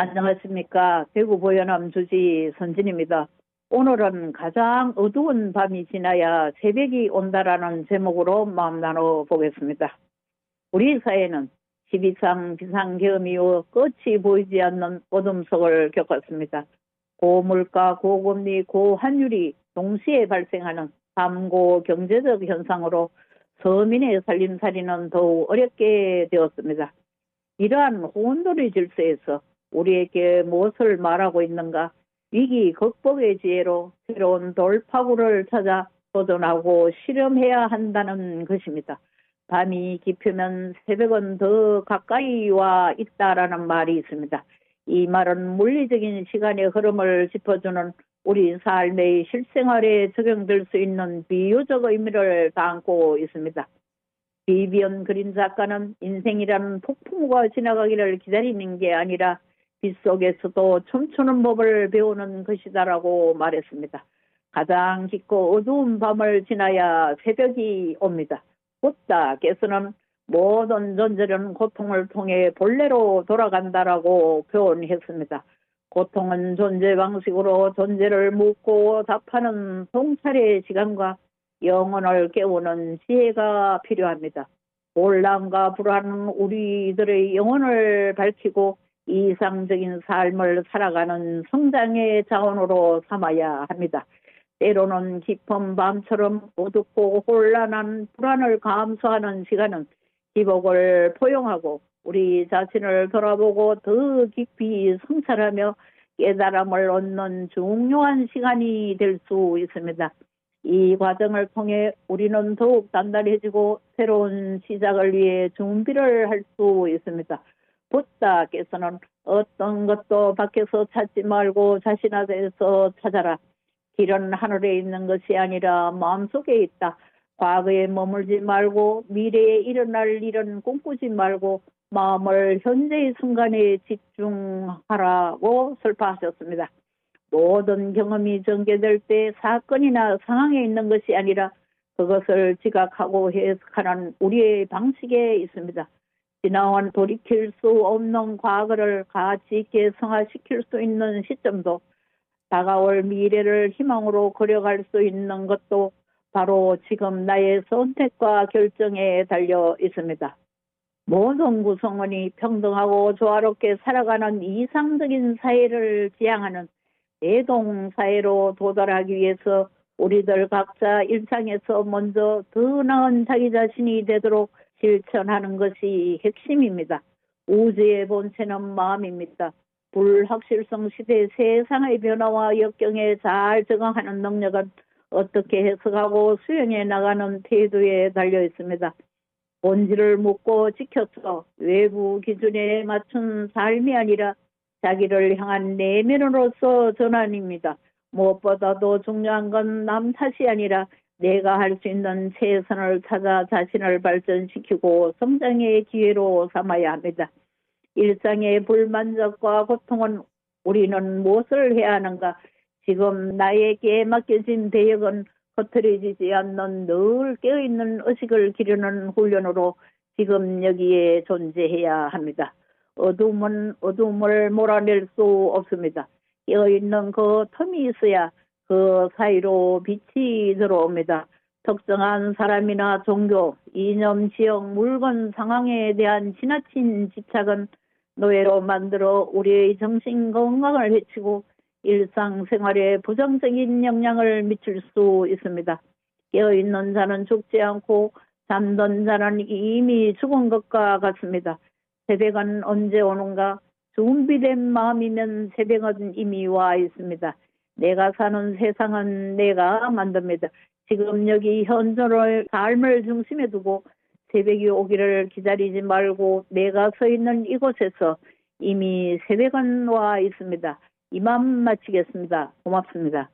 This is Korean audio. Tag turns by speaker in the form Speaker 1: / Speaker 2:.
Speaker 1: 안녕하십니까. 대구 보현암 주지 선진입니다. 오늘은 가장 어두운 밤이 지나야 새벽이 온다라는 제목으로 마음 나눠 보겠습니다. 우리 사회는 12상 비상계엄 이후 끝이 보이지 않는 어둠 속을 겪었습니다. 고물가, 고금리, 고환율이 동시에 발생하는 삼고 경제적 현상으로 서민의 살림살이는 더욱 어렵게 되었습니다. 이러한 혼돈의 질서에서 우리에게 무엇을 말하고 있는가? 위기 극복의 지혜로 새로운 돌파구를 찾아 도전하고 실험해야 한다는 것입니다. 밤이 깊으면 새벽은 더 가까이 와 있다라는 말이 있습니다. 이 말은 물리적인 시간의 흐름을 짚어주는 우리 삶의 실생활에 적용될 수 있는 비유적 의미를 담고 있습니다. 비비언 그림 작가는 인생이라는 폭풍우가 지나가기를 기다리는 게 아니라 빗속에서도 춤추는 법을 배우는 것이다라고 말했습니다. 가장 깊고 어두운 밤을 지나야 새벽이 옵니다. 부다께서는 모든 존재는 고통을 통해 본래로 돌아간다라고 표현했습니다. 고통은 존재 방식으로 존재를 묻고 답하는 통찰의 시간과 영혼을 깨우는 지혜가 필요합니다. 혼란과 불안은 우리들의 영혼을 밝히고 이상적인 삶을 살아가는 성장의 자원으로 삼아야 합니다. 때로는 깊은 밤처럼 어둡고 혼란한 불안을 감수하는 시간은 기복을 포용하고 우리 자신을 돌아보고 더 깊이 성찰하며 깨달음을 얻는 중요한 시간이 될 수 있습니다. 이 과정을 통해 우리는 더욱 단단해지고 새로운 시작을 위해 준비를 할 수 있습니다. 부다께서는 어떤 것도 밖에서 찾지 말고 자신 안에서 찾아라. 길은 하늘에 있는 것이 아니라 마음속에 있다. 과거에 머물지 말고 미래에 일어날 일은 꿈꾸지 말고 마음을 현재의 순간에 집중하라고 설파하셨습니다. 모든 경험이 전개될 때 사건이나 상황에 있는 것이 아니라 그것을 지각하고 해석하는 우리의 방식에 있습니다. 지나온 돌이킬 수 없는 과거를 가치 있게 성화시킬 수 있는 시점도 다가올 미래를 희망으로 그려갈 수 있는 것도 바로 지금 나의 선택과 결정에 달려 있습니다. 모든 구성원이 평등하고 조화롭게 살아가는 이상적인 사회를 지향하는 대동 사회로 도달하기 위해서 우리들 각자 일상에서 먼저 더 나은 자기 자신이 되도록 실천하는 것이 핵심입니다. 우주의 본체는 마음입니다. 불확실성 시대 세상의 변화와 역경에 잘 적응하는 능력은 어떻게 해석하고 수행해 나가는 태도에 달려 있습니다. 본질을 묻고 지켜서 외부 기준에 맞춘 삶이 아니라 자기를 향한 내면으로서 전환입니다. 무엇보다도 중요한 건 남 탓이 아니라 내가 할 수 있는 최선을 찾아 자신을 발전시키고 성장의 기회로 삼아야 합니다. 일상의 불만족과 고통은 우리는 무엇을 해야 하는가? 지금 나에게 맡겨진 대역은 흐트러지지 않는 늘 깨어있는 의식을 기르는 훈련으로 지금 여기에 존재해야 합니다. 어둠은 어둠을 몰아낼 수 없습니다. 깨어있는 그 틈이 있어야 그 사이로 빛이 들어옵니다. 특정한 사람이나 종교, 이념, 지역, 물건, 상황에 대한 지나친 집착은 노예로 만들어 우리의 정신 건강을 해치고 일상생활에 부정적인 영향을 미칠 수 있습니다. 깨어있는 자는 죽지 않고 잠든 자는 이미 죽은 것과 같습니다. 새벽은 언제 오는가? 준비된 마음이면 새벽은 이미 와 있습니다. 내가 사는 세상은 내가 만듭니다. 지금 여기 현존을 삶을 중심에 두고 새벽이 오기를 기다리지 말고 내가 서 있는 이곳에서 이미 새벽은 와 있습니다. 이만 마치겠습니다. 고맙습니다.